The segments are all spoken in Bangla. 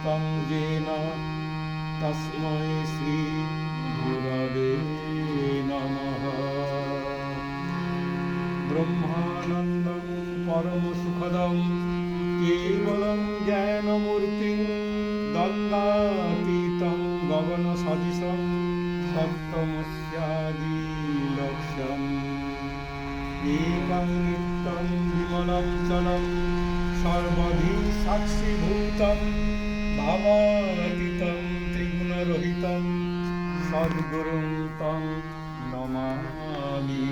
तं येन तस्मै श्रीगुरवे नमः ब्रह्मानन्दं परमसुखदं केवलं ज्ञानमूर्तिं दन्दातीतं गगनसदृशं सप्तमस्यादिलक्ष्यम् एकं नित्यं विमलं चलं सर्वधि ভাবাতীতম ত্রিগুণরহিতম সদ্গুরুম তম নমামি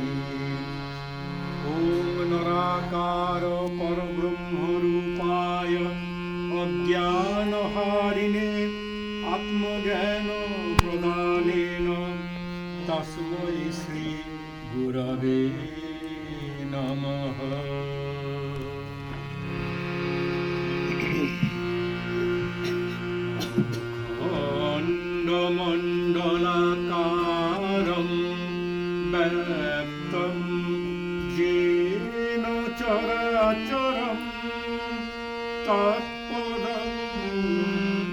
ওম নরাকার পরব্রহ্মরূপায় শ্রী গুরবে তৎপদম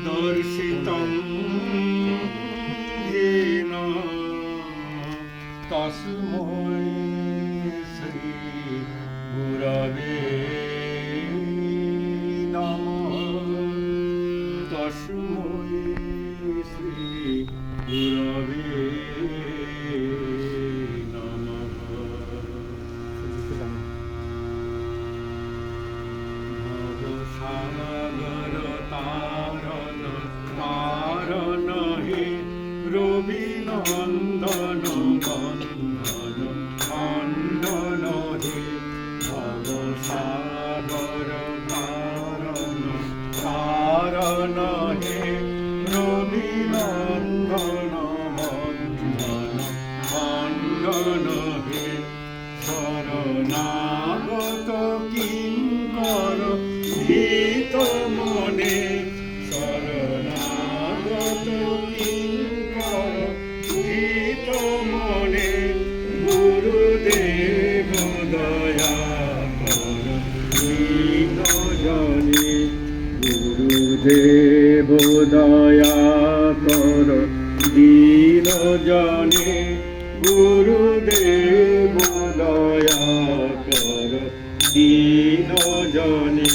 দর্শিতম হেন তস্মৈ শ্রী গুরবে নমঃ। তস্মৈ শ্রী গুরবে রবি নন্দন বন্দন খণ্ডন হে ভবসাগর তারণ তারণ হে রবি নন্দন বন্দন খণ্ডন হে জনে গুরুদেব দয়া কর গুরুদেব দয়া কর, দীন জনে।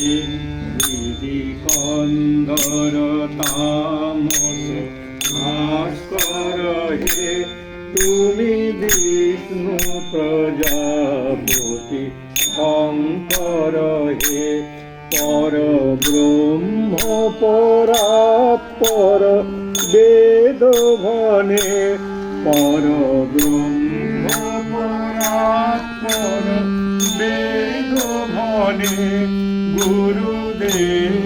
হৃদি কন্দর তামস ভাস্কর তুমি বিষ্ণু প্রজাপতি শঙ্কর হে পর ব্রহ্ম পরাৎপর বেদ ঘনে পর ব্রহ্ম পরাপর বেদ ঘনে গুরুদেব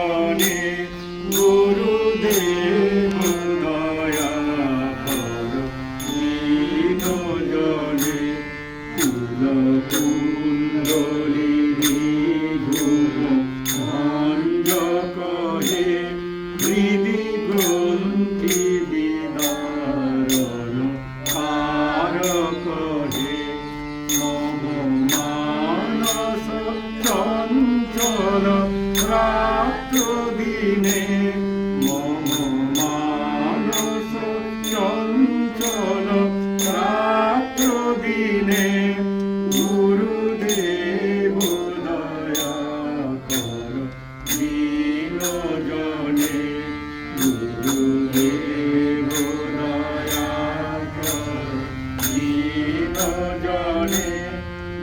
জনে গুরুদেব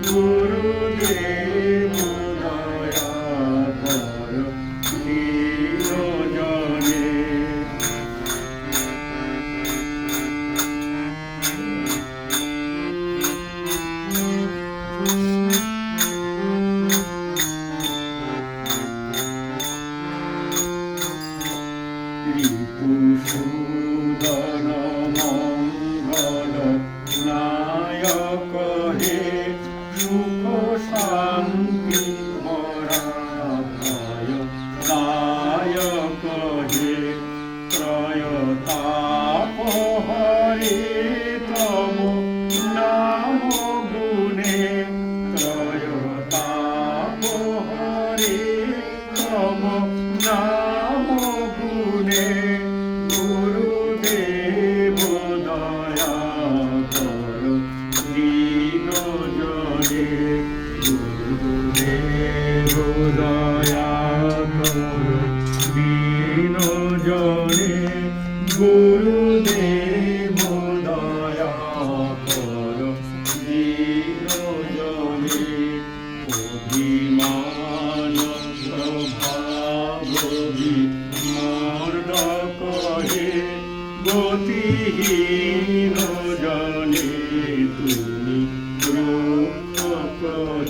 गुरुदेव Ah.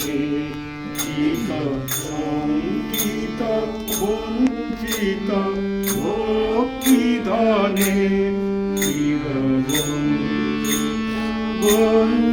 गीता गीता गीता भोक्ति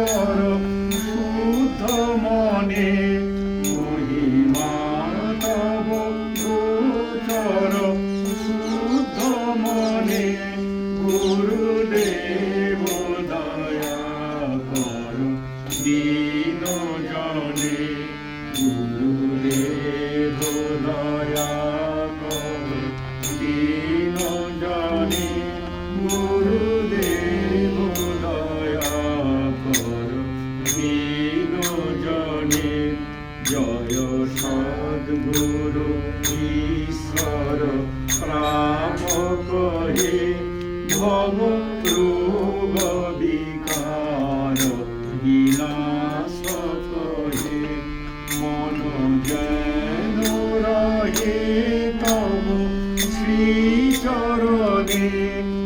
চরম শুদ্ধ মনে মহিমা তব চর শুদ্ধ মনে গুরুদেব দয়া কর দীন গুরু গুরু ঈশ্বর, রাম কহে, ভব রূপ বিকার। বিনাশ কহে, মন জ্ঞান রহে তব শ্রী চরণে